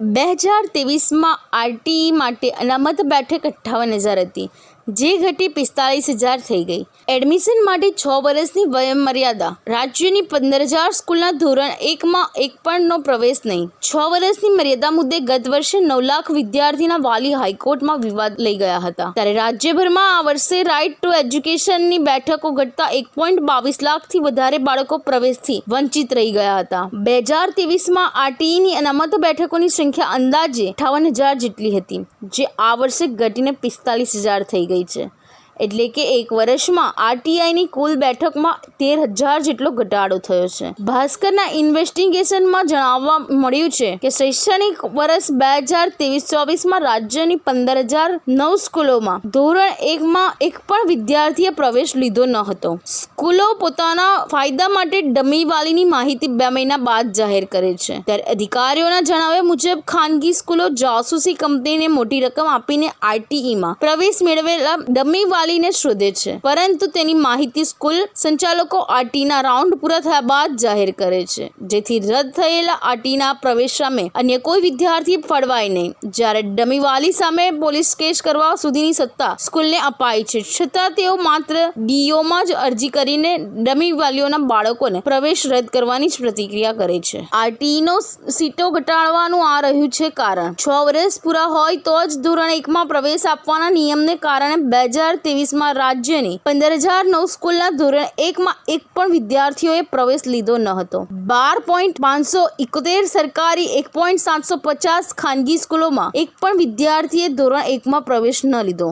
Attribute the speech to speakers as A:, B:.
A: બે હજાર તેવીસમાં આરટીઈ માટે અનામત બેઠક અઠ્ઠાવન હજાર હતી. જે ઘટી પિસ્તાળીસ હજાર થઈ ગઈ. એડમિશન માટે છ વર્ષની વયમર્યાદા. રાજ્યની પંદર હજાર સ્કૂલના ધોરણ એકમાં એક પણનો પ્રવેશ નહીં. છ વર્ષની મર્યાદા મુદ્દે ગત વર્ષે નવ લાખ વિદ્યાર્થીના વાલી હાઈકોર્ટમાં વિવાદ લઈ ગયા હતા. ત્યારે રાજ્યભરમાં આ વર્ષે રાઇટ ટુ એજ્યુકેશનની બેઠકો ઘટતા એક પોઈન્ટ બાવીસ લાખથી વધારે બાળકો પ્રવેશથી વંચિત રહી ગયા હતા. બે હજાર ત્રેવીસમાં આરટીઈની અનામત બેઠકોની સંખ્યા અંદાજે અઠાવન હજાર જેટલી હતી, જે આ વર્ષે ઘટીને પિસ્તાલીસ હજાર થઈ ગઈ. છે એટલે કે એક વર્ષમાં આરટીઆઈની કુલ બેઠકમાં તેર હજાર જેટલો ઘટાડો થયો છે. ભાસ્કરના ઇન્વેસ્ટિગેશનમાં જણાવવા મળ્યું છે કે શૈક્ષણિક વર્ષ બે હજાર ત્રેવીસ ચોવીસમાં રાજ્યની પંદર હજાર નવ સ્કૂલોમાં ધોરણ એકમાં એક પણ વિદ્યાર્થીએ પ્રવેશ લીધો ન હતો. સ્કૂલો પોતાના ફાયદા માટે ડમી વાલીની માહિતી બે મહિના બાદ જાહેર કરે છે. ત્યારે અધિકારીઓના જણાવ્યા મુજબ, ખાનગી સ્કૂલો જાસૂસી કંપનીને મોટી રકમ આપીને આરટીઈમાં પ્રવેશ મેળવેલા ડમી વાલીને શોધે છે. પરંતુ તેની માહિતી સ્કૂલ સંચાલકો આરટીના રાઉન્ડ પૂરા થયા બાદ જાહેર કરે છે. જેથી રદ થયેલા આરટીના પ્રવેશ સામે અન્ય કોઈ વિદ્યાર્થી ફળવાય નહીં. જ્યારે ડમી વાલી સામે પોલીસ કેસ કરવા સુધીની સત્તા સ્કૂલને અપાઈ છે. છતાં તેઓ માત્ર ડીઓમાં જ અરજી કરીને ડમી વાલીઓના બાળકોને પ્રવેશ રદ કરવાની જ પ્રતિક્રિયા કરે છે. આરટીઈનો સીટો ઘટાડવાનું આ રહ્યું છે કારણ. છ વર્ષ પૂરા હોય તો જ ધોરણ એકમાં પ્રવેશ આપવાના નિયમને કારણે બે હજાર ત્રેવીસમાં રાજ્યની પંદર હજાર નવ સ્કૂલના ધોરણ એકમાં એક પણ વિદ્યાર્થીઓએ પ્રવેશ લીધો ન હતો. બાર પોઈન્ટ પાંચસો ઇકોતેર સરકારી, એક પોઈન્ટ સાતસો પચાસ ખાનગી સ્કૂલોમાં એક પણ વિદ્યાર્થીએ ધોરણ એકમાં પ્રવેશ ન લીધો.